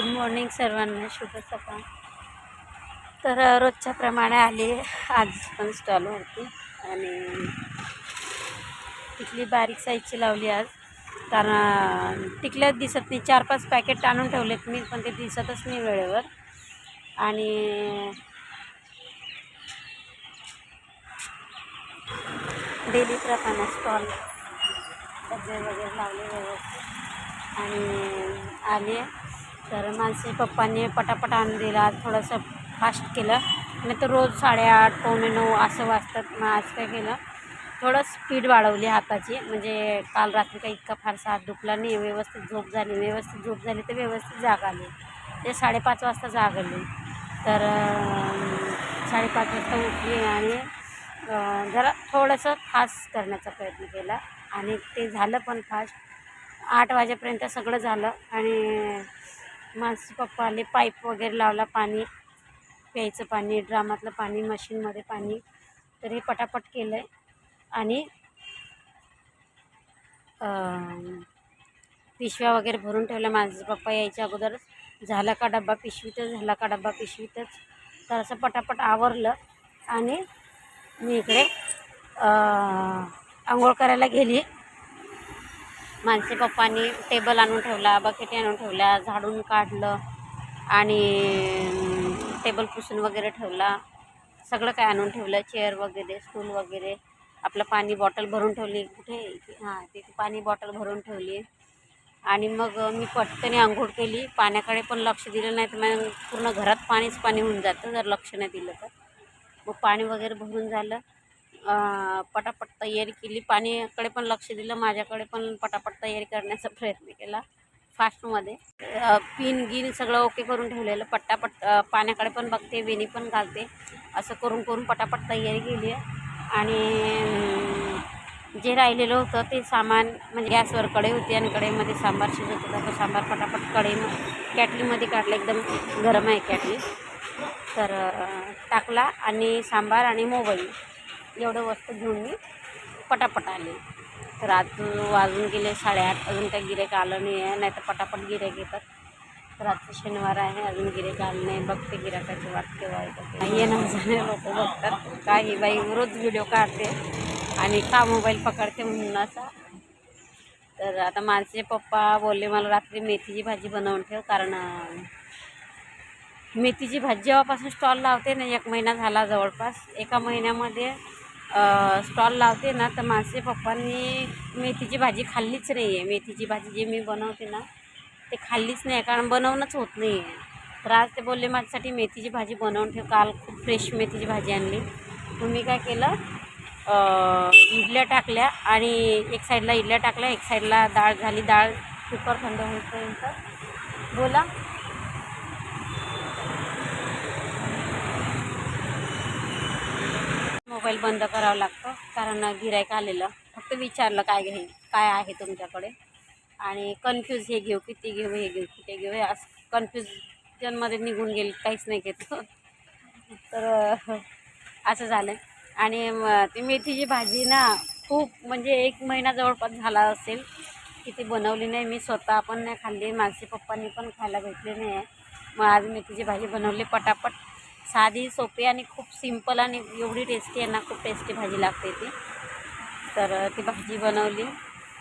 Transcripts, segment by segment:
Good morning सर्वांना शुभ सकाळ. तर रोजच्याप्रमाणे आले आली आज पण स्टॉलवरती आणि टिकली बारीक साईजची लावली आज. कारण अ, टिकल्याच दिसत नाही. चार पाच पॅकेट आणून ठेवलेत मी पण ते दिसतच नाही वेळेवर. आणि डेली प्रमाणे स्टॉल डबे वगैरे लावले व्यवस्थित. आणि आले. तर मानसी पप्पांनी पटापट आणून दिला थोडंसं फास्ट केलं. नाही तर रोज साडेआठ पावणे नऊ असं वाजतात. मग आज काय केलं? थोडं स्पीड वाढवली हाताची. म्हणजे काल रात्री काही इतका फारसा हात दुखला नाही. व्यवस्थित झोप झाली. व्यवस्थित झोप झाली तर व्यवस्थित जाग आली. ते साडेपाच वाजता जाग आली. तर साडेपाच वाजता उठली आणि जरा थोडंसं फास्ट करण्याचा प्रयत्न केला. आणि ते झालं पण फास्ट आठ वाजेपर्यंत सगळं झालं. आणि माझे पप्पा आले पाईप वगैरे लावला पाणी प्यायचं पाणी ड्रामातलं पाणी मशीनमध्ये पाणी. तर हे पटापट केलं आहे आणि पिशव्या वगैरे भरून ठेवल्या माझे पप्पा यायच्या अगोदरच झाला का डब्बा? पिशवीतच झाला का डब्बा? पिशवीतच. तर असं पटापट आवरलं. आणि मी इकडे आंघोळ करायला गेली. मानसी पप्पांनी टेबल आणून ठेवला बकेटी आणून ठेवल्या झाडून काढलं आणि टेबल पुसून वगैरे ठेवला. सगळं काय आणून ठेवलं चेअर वगैरे स्टूल वगैरे. आपलं पाणी बॉटल भरून ठेवली. कुठे? हां तिथे पाणी बॉटल भरून ठेवली. आणि मग मी पटकन आंघोळ केली. पाण्याकडे पण लक्ष दिलं नाही तर मग पूर्ण घरात पाणीच पाणी होऊन जातं जर लक्ष नाही दिलं तर. मग पाणी वगैरे भरून झालं. पटापट तयारी केली. पाणीकडे पण लक्ष दिलं माझ्याकडे पण पटापट तयारी करण्याचा प्रयत्न केला फास्टमध्ये. पिन गिन सगळं ओके करून ठेवलेलं. पटापट पाण्याकडे पण बघते वेणी पण घालते. असं करून करून पटापट तयारी केली आहे. आणि जे राहिलेलं होतं ते सामान म्हणजे गॅसवर कढई होती आणि कढईमध्ये सांबार शिजत होता. तो सांबार पटापट कढई कॅटलीमध्ये काढला. एकदम गरम आहे कॅटली. तर टाकला आणि सांबार आणि मोबाईल. एवढं वस्तू घेऊन मी पटापट आले. तर आज वाजून गेले साडेआठ अजून काही गिरेक आलं नाही आहे नाही तर पटापट गिरेक येतात. तर आजचं शनिवार आहे अजून गिरेक आलं नाही बघते गिराकाची वाट केव्हा येतात ये ना झाले लोक बघतात. काय ही बाई रोज व्हिडिओ काढते आणि का मोबाईल पकडते म्हणून असा. तर आता माझे पप्पा बोलले मला रात्री मेथीची भाजी बनवून ठेव कारण मेथीची भाजी जेव्हापासून स्टॉल लावते ना एक महिना झाला जवळपास. एका महिन्यामध्ये स्टॉल लावते ना तर माझे पप्पांनी मेथीची भाजी खाल्लीच नाही आहे मेथीची भाजी जी मी बनवते ना ते खाल्लीच नाही आहे कारण बनवणंच होत नाही आहे तर आज ते बोलले माझ्यासाठी मेथीची भाजी बनवून ठेव. काल खूप फ्रेश मेथीची भाजी आणली. मग मी काय केलं इडल्या टाकल्या आणि एक साईडला इडल्या टाकल्या एक साईडला डाळ झाली. डाळ कुकर थंड होईपर्यंत बोला. मोबाईल बंद करावा लागतो. कारण गिरायक आलेलं. फक्त विचारलं काय घे काय आहे तुमच्याकडे? आणि कन्फ्यूज हे घेऊ किती घेऊ हे घेऊ किती घेऊ. हे असं कन्फ्युजनमध्ये निघून गेली काहीच नाही घेत. तर असं झालं आणि ती मेथीची भाजी ना खूप म्हणजे एक महिना जवळपास झाला असेल की ती बनवली नाही. मी स्वतः पण नाही खाल्ली. माझे पप्पांनी पण खायला भेटले नाही. आहे मग आज मेथीची भाजी बनवली पटापट. साधी सोपी आणि खूप सिंपल आणि एवढी टेस्टी आहे ना खूप टेस्टी भाजी लागते ती. तर ती भाजी बनवली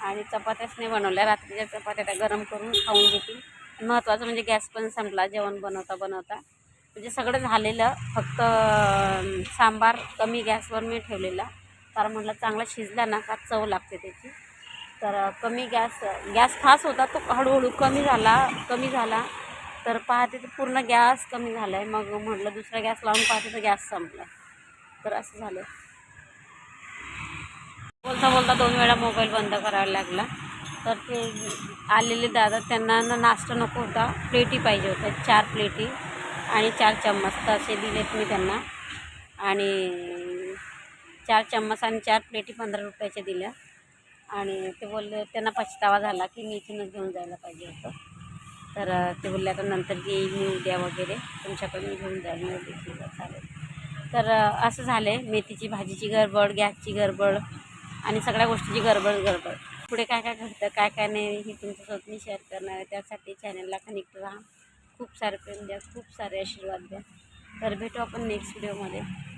आणि चपात्याच नाही बनवल्या. रात्रीच्या चपात्या त्या गरम करून खाऊन घेतील. महत्त्वाचं म्हणजे गॅस पण संपला जेवण बनवता बनवता. म्हणजे सगळं झालेलं फक्त सांबार कमी गॅसवर मी ठेवलेला. कारण म्हटलं चांगला शिजला ना का चव लागते त्याची. तर कमी गॅस गॅस फास्ट होता तो हळूहळू कमी झाला कमी झाला. तर पाहते तर पूर्ण गॅस कमी झाला आहे मग म्हटलं दुसरा गॅस लावून पाहते तर गॅस संपला तर असं झालं बोलता बोलता दोन वेळा मोबाईल बंद करायला लागला. तर ते आलेले दादा त्यांना ना नाश्ता नको होता. प्लेटी पाहिजे होत्या. चार प्लेटी आणि चार चम्मच तर असे दिलेत मी त्यांना. आणि चार चम्मच आणि चार प्लेटी पंधरा रुपयाच्या दिल्या. आणि ते बोलले त्यांना पछतावा झाला की मी इथूनच घेऊन जायला पाहिजे होतं. तर ते बोलले आता नंतर येईल मी उद्या वगैरे. तुमच्याकडून घेऊन जाईल मी ठीक आहे चालेल. तर असं झालं आहे मेथीची भाजीची गडबड गॅसची गडबड आणि सगळ्या गोष्टीची गडबड गडबड. पुढे काय काय घडतं काय काय नाही हे तुमच्यासोबत मी शेअर करणार आहे. त्यासाठी चॅनलला कनेक्ट राहा. खूप सारे प्रेम द्या खूप सारे आशीर्वाद द्या. तर भेटू आपण नेक्स्ट व्हिडिओमध्ये.